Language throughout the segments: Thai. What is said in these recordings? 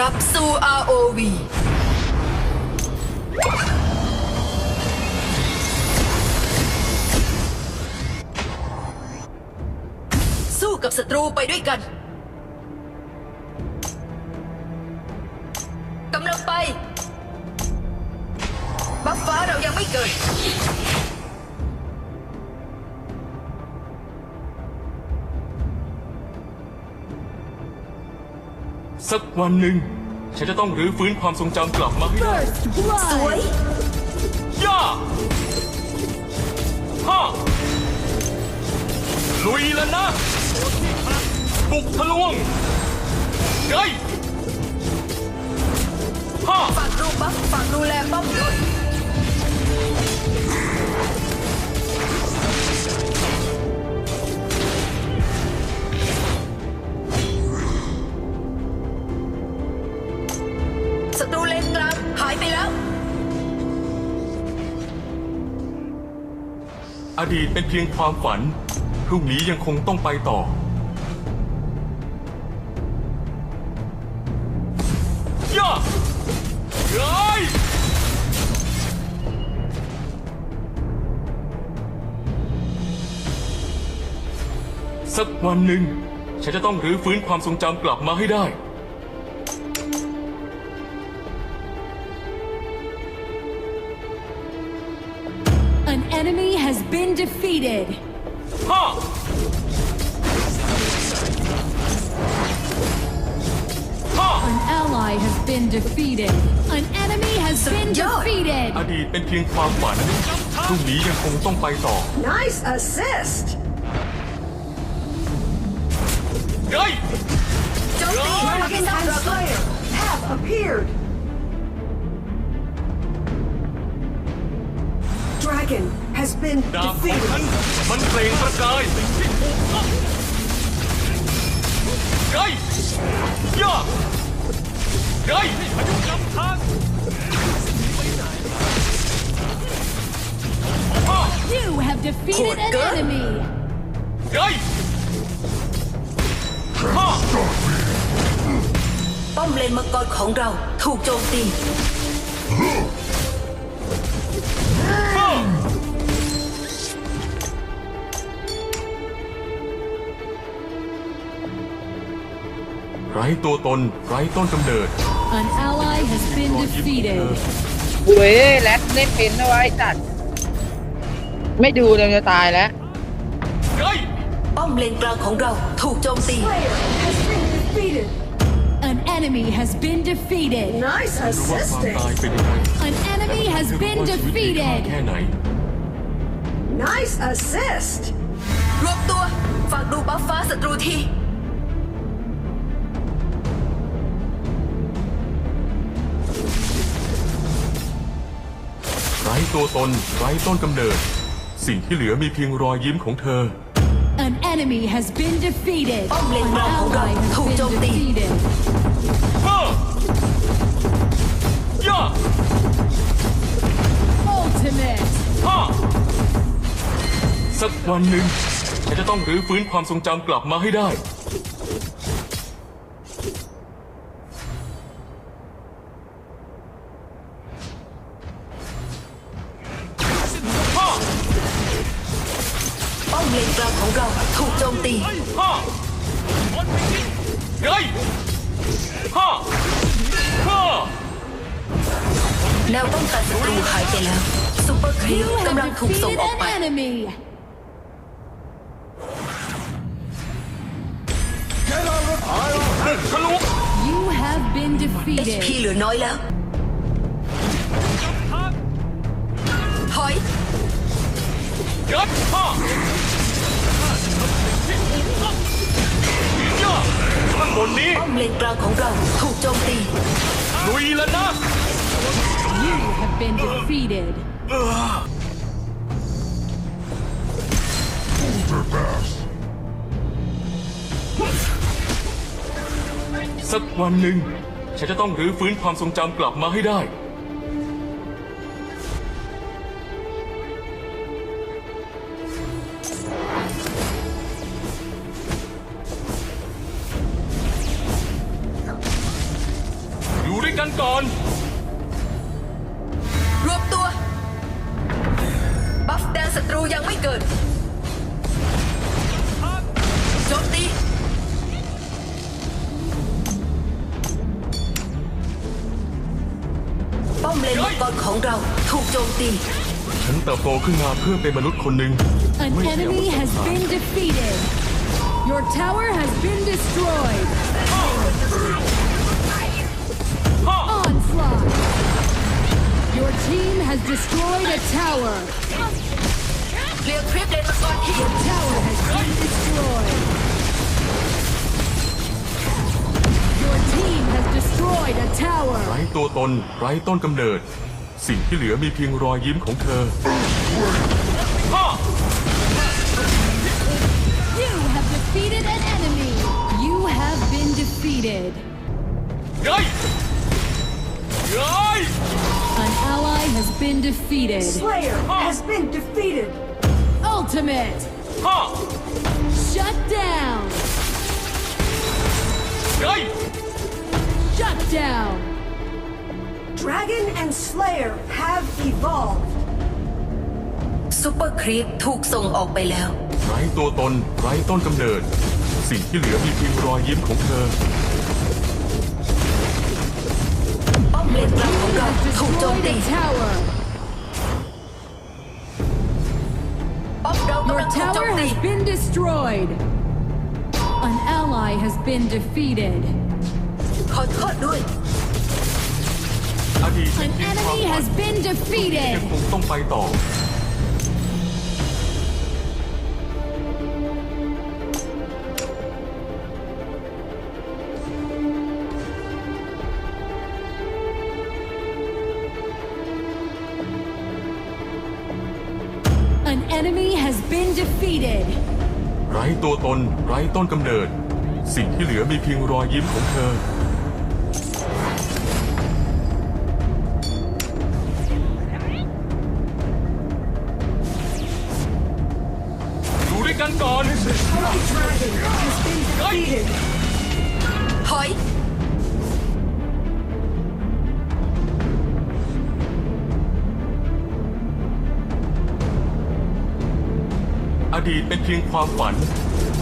รับสู่ ROV สู้กับศัตรูไปด้วยกัน กำลังไป บัฟฟ้าเรายังไม่เกิด สักวันหนึ่ง ฉันจะต้องรื้อฟื้นความทรงจำกลับมาให้ได้สวยย่าฮ่าลุยแล้วนะบุกทะลวงไกฮ่าฝากดูบัฟฝากดูแลป้อมด้ว ดีตเป็นเพียงความฝัน พรุ่งนี้ยังคงต้องไปต่อ ย่าไกสักวันหนึ่ง ฉันจะต้องรื้อฟื้นความทรงจำกลับมาให้ได้ been defeated. ฮ่า ฮ่า An ally has been defeated. An enemy has been Senor. defeated. อดีตเป็นเพียงความฝัน พรุ่งนี้ยังคงต้องไปต่อ Nice assist! ไก โจมตีมาพิ Dragon ซซ่า and ดราก้อน Slayer have appeared! Dragon has been ดาบของ defeated! ฉันมันเปล่งประกายไกย่าไกพายุนำทางฮ่า You have defeated an Good. enemy. ไกฮ่าป้อมเลนมังกรของเราถูกโจมตี ไร้ตัวตน ไร้ต้นกำเนิด An ally has been รอยยิ้มของเธ defeated. อเว้ยแรดเล่นเป็นนะวะไอ้จัดไม่ดูเลยจะตายแล้วไกป้อมเลนกลางของเราถูกโจมตี Slayer has been defeated! An enemy has been defeated. Nice รู้ว่าความ assisting! ตายเป็นยังไง An enemy has รู้ been ว่าชีวิตมีค่า defeated. แค่ไหน Nice assist! รวมตัว ฝากดูบัฟฟ้าศัตรูที ตัวตนไร้ต้นกำเนิด สิ่งที่เหลือมีเพียงรอยยิ้มของเธอ An enemy has been defeated. ป้อมเลน An กลางของเรา ally ถูก has โจม been ตี defeated. ฮ่าย่า Ultimate. ฮ่าสักวันหนึ่งฉันจะต้องรื้อฟื้นความทรงจำกลับมาให้ได้ ศัตรูหายไปแล้วซูเปอร์ครีปกำลังถูกส่งออกไป an enemy. หนึ่งทะลุ You have been defeated. เหลือน้อยแล้วถอยยัดฮ่าย่าข้างบนนี้ป้อมเลนกลางของเราถูกโจมตี been defeated. สักวันหนึ่ง ฉันจะต้องรื้อฟื้นความทรงจำกลับมาให้ได้ อยู่ด้วยกันก่อน ยังไม่เกิดโจมตีป้อมเลนมังกรของเราถูกโจมตีฉันเติบโตขึ้นมาเพื่อเป็นมนุษย์คนหนึ่ง An ไม่ใช่อาวุธ enemy สัง has หาร been defeated. Your tower has been destroyed. Onslaught. Your team has destroyed a tower. เรียกคลิปเลนมังกรที่ Tower has been destroyed. Your team has destroyed a tower. ไร้ตัวตนไร้ต้นกำเนิด สิ่งที่เหลือมีเพียงรอยยิ้มของเธอ You have defeated an enemy. You have been defeated. เฮ้ยเฮ้ย An ally has been defeated. Slayer has been defeated. Ultimate. ฮ่า Shut down. เฮ้ย Shut down. Dragon and Slayer have evolved. ซูเปอร์ครีปถูกส่งออกไปแล้ว ไร้ตัวตน ไร้ต้นกำเนิด สิ่งที่เหลือมีเพียงรอยยิ้มของเธอ ป้อมเลนกลางของเราถูกโจม Destroyed ตี Your tower has been destroyed. An ally has been defeated. An enemy has been defeated. Defeated. ไร้ตัวตน ไร้ต้นกำเนิด สิ่งที่เหลือมีเพียงรอยยิ้มของเธออยู่ด้วยกันก่อน Holy Dragon has been defeated. ถอย อดีตเป็นเพียงความฝัน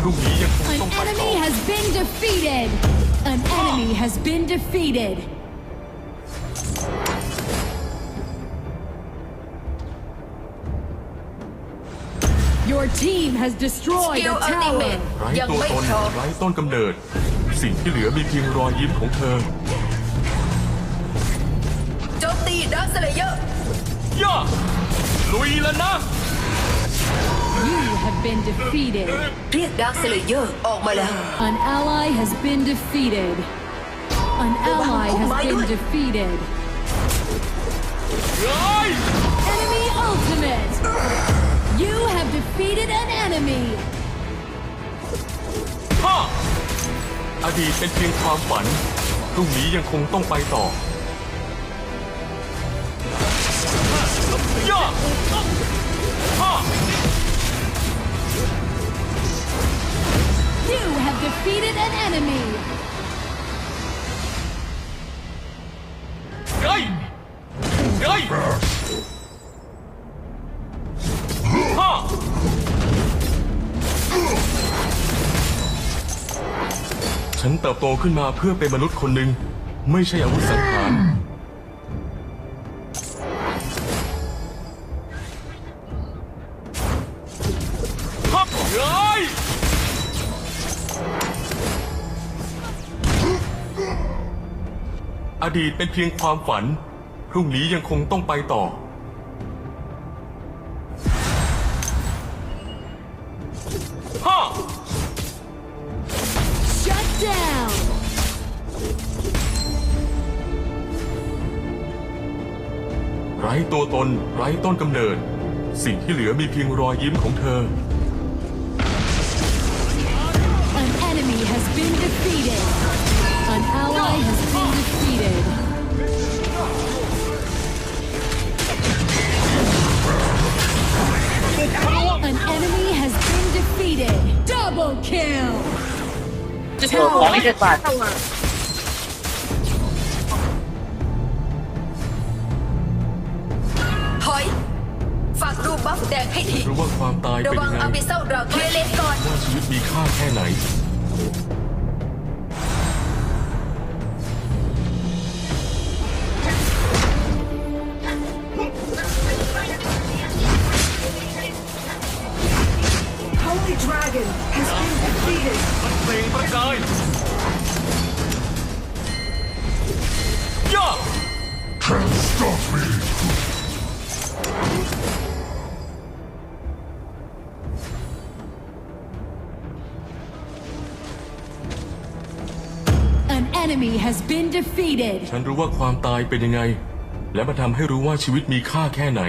พรุ่งนี้ยังคง An ต้องไปต่อ enemy has been defeated. An enemy has been defeated. Your team has destroyed กิล a อัลติเม tower. ตไร้ยังตัวไม่ตนพร้อมไร้ต้นกำเนิด สิ่งที่เหลือมีเพียงรอยยิ้มของเธอโจมตีดักสเลเยอร์ย่าลุยแล้วนะ You have been defeated. เรียกดักสเลเยอร์ออกมาแล้ว An ally has been defeated. An ally has been defeated. เฮ้ย Enemy ultimate. You have defeated an enemy. ฮ่าอดีตเป็นเพียงความฝัน พรุ่งนี้ยังคงต้องไปต่อ defeated an enemy. เฮ้ยเฮ้ยฮ่าฉันเติบโตขึ้นมาเพื่อเป็นมนุษย์คนหนึ่งไม่ใช่อาวุธสังหารฮับเฮ้ย อดีตเป็นเพียงความฝัน พรุ่งนี้ยังคงต้องไปต่อ ฮ่า Shut down. ไร้ตัวตนไร้ต้นกำเนิด สิ่งที่เหลือมีเพียงรอยยิ้มของเธอ An enemy has been defeated. An ally has been An enemy has been defeated. Double kill. Just hold on. Just left. Hoi. Fast rub up that pity. Rub up ความตายเป็นยังไง?ระวังอภิเศษรอเคลียร์ก่อน.ว่าชีวิตมีค่าแค่ไหน? Dragon has been defeated. เปล่งประกายย่า An enemy has been defeated. ฉันรู้ว่าความตายเป็นยังไง และมันทำให้รู้ว่าชีวิตมีค่าแค่ไหน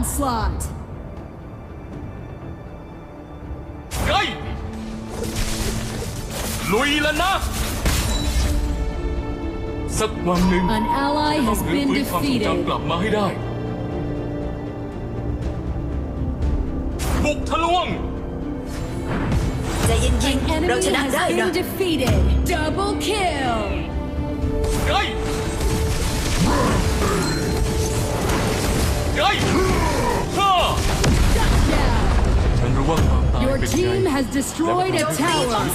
Onslaught. ไกลุยแล้วนะสักวันหนึ่ง An ally ต้อง has รื้อ been ฟื้นความทรง defeated. จำกลับมาให้ได้บุกทะลวงใจเย็น An ๆ เรา enemy ชนะได้ has นะ been defeated. Double kill. ไกไกฮ่ Your team has destroyed a tower.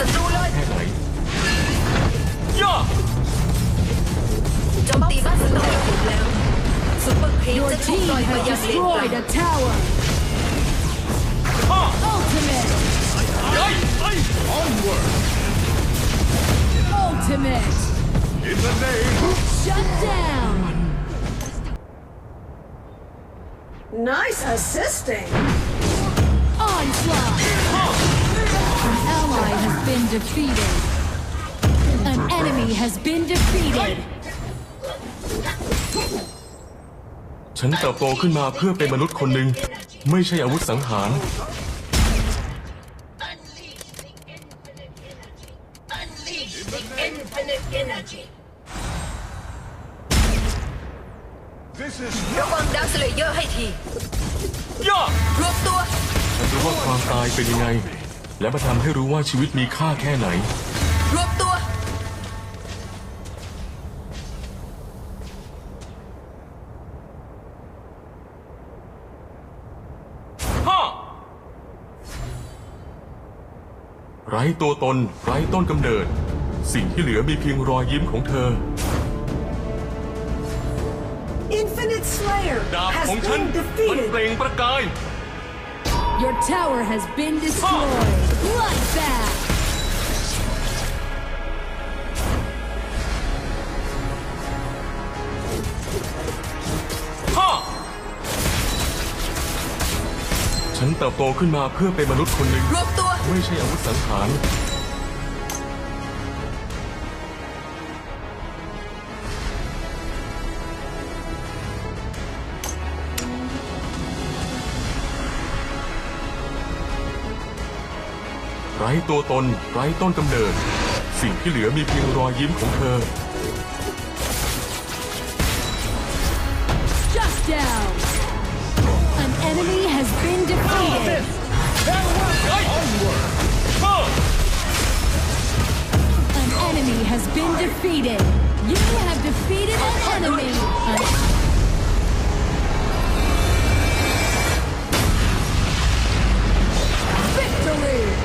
Your team has destroyed a tower. Ultimate. Onward. Ultimate. In the name. Shut down. Nice assisting. Onslaught. An ally has been defeated. An enemy has been defeated. ฉันเติบโตขึ้นมาเพื่อเป็นมนุษย์คนหนึ่ง ไม่ใช่อาวุธสังหาร ระวังดาวสเลเยอร์ให้ทีย่ารวมตัว ฉันรู้ว่าความตายเป็นยังไง และมาทำให้รู้ว่าชีวิตมีค่าแค่ไหน รวมตัวฮ่าไร้ตัวตน ไร้ต้นกำเนิด สิ่งที่เหลือมีเพียงรอยยิ้มของเธอ Infinite Slayer ดาบ has ของฉัน been มันเป defeated. ล่งประกาย Your tower has been destroyed. Bloodbath. ฮ่าฉันเติบโตขึ้นมาเพื่อเป็นมนุษย์คนหนึ่ง รวมตัว ไม่ใช่อาวุธสังหาร ร้ตัวตน ไร้ต้นกำเนิด สิ่งที่เหลือมีเพียงรอยยิ้มของเธอ Shut down. An enemy has been defeated. An enemy has been defeated. You have defeated an enemy. An 胜利。